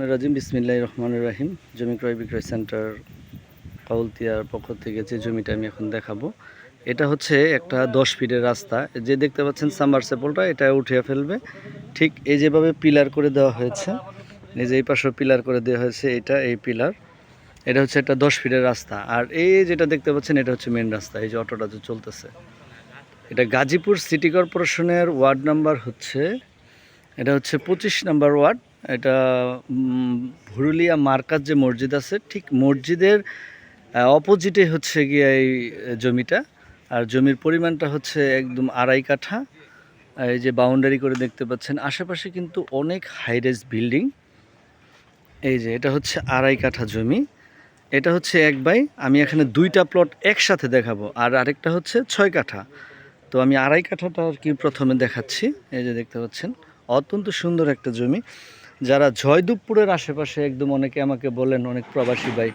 রহমান রাজিম বিসমিল্লাহ রহমান রাহিম। জমি ক্রয় বিক্রয় সেন্টার কাউলতিয়ার পক্ষ থেকে যে জমিটা আমি এখন দেখাবো, এটা হচ্ছে একটা দশ ফিটের রাস্তা। যে দেখতে পাচ্ছেন সাম্বার সেপলটা এটা উঠিয়ে ফেলবে। ঠিক এই যেভাবে পিলার করে দেওয়া হয়েছে, এই যে এই পাশে পিলার করে দেওয়া হয়েছে, এটা এই পিলার। এটা হচ্ছে একটা দশ ফিটের রাস্তা। আর এই যেটা দেখতে পাচ্ছেন, এটা হচ্ছে মেন রাস্তা, এই যে অটোটা যে চলতেছে। এটা গাজীপুর সিটি কর্পোরেশনের ওয়ার্ড নাম্বার হচ্ছে, এটা হচ্ছে পঁচিশ নাম্বার ওয়ার্ড। এটা ভুরুলিয়া মার্কাজ যে মসজিদ আছে, ঠিক মসজিদের অপোজিটে হচ্ছে গিয়ে এই জমিটা। আর জমির পরিমাণটা হচ্ছে একদম আড়াই কাঠা। এই যে বাউন্ডারি করে দেখতে পাচ্ছেন, আশেপাশে কিন্তু অনেক হাইরেজ বিল্ডিং এই যে, এটা হচ্ছে আড়াই কাঠা জমি। এটা হচ্ছে এক বাই, আমি এখানে দুইটা প্লট একসাথে দেখাবো, আর আরেকটা হচ্ছে ছয় কাঠা। তো আমি আড়াই কাঠাটা আর কি প্রথমে দেখাচ্ছি। এই যে দেখতে পাচ্ছেন, অত্যন্ত সুন্দর একটা জমি। যারা জয়দুবপুরের আশেপাশে একদম অনেকে আমাকে বলেন, অনেক প্রবাসী ভাই,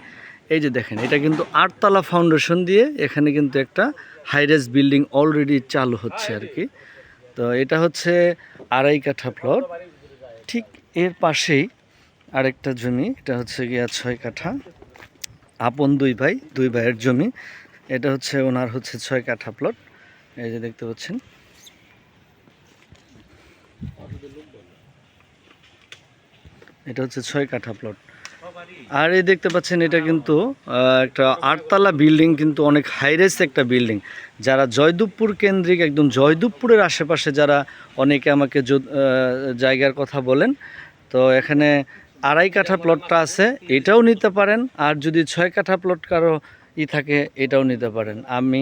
এই যে দেখেন, এটা কিন্তু আটতলা ফাউন্ডেশন দিয়ে এখানে কিন্তু একটা হাইরেজ বিল্ডিং অলরেডি চালু হচ্ছে আর কি। তো এটা হচ্ছে আড়াই কাঠা প্লট ঠিক এর পাশেই আরেকটা জমি, এটা হচ্ছে গিয়া ছয় কাঠা। আপন দুই ভাই, দুই ভাইয়ের জমি। এটা হচ্ছে ওনার হচ্ছে ছয় কাঠা প্লট এই যে দেখতে পাচ্ছেন। এটা হচ্ছে ছয় কাঠা প্লট আর এই দেখতে পাচ্ছেন, এটা কিন্তু একটা আটতলা বিল্ডিং কিন্তু অনেক হাইরেস একটা বিল্ডিং যারা জয়দুবপুর কেন্দ্রিক, একদম জয়দুবপুরের আশেপাশে যারা অনেকে আমাকে জায়গার কথা বলেন, তো এখানে আড়াই কাঠা প্লটটা আছে, এটাও নিতে পারেন। আর যদি ছয় কাঠা প্লট কারও ই থাকে, এটাও নিতে পারেন। আমি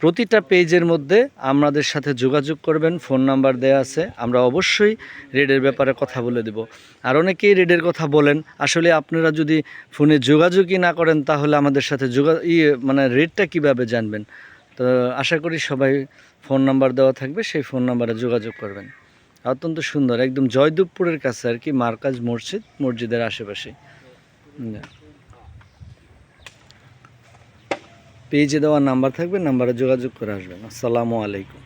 প্রতিটা পেজের মধ্যে আমাদের সাথে যোগাযোগ করবেন, ফোন নাম্বার দেওয়া আছে, আমরা অবশ্যই রেডের ব্যাপারে কথা বলে দেব। আর অনেকেই রেডের কথা বলেন, আসলে আপনারা যদি ফোনে যোগাযোগই না করেন, তাহলে আমাদের সাথে যোগা ইয়ে মানে রেটটা কীভাবে জানবেন? তো আশা করি সবাই ফোন নাম্বার দেওয়া থাকবে, সেই ফোন নাম্বারে যোগাযোগ করবেন। অত্যন্ত সুন্দর, একদম জয়দুবপুরের কাছে আর কি, মার্কাজ মসজিদ, মসজিদের আশেপাশে। পেজে দেওয়া নাম্বার থাকবে নাম্বারে যোগাযোগ করে আসবেন। আসসালামু আলাইকুম।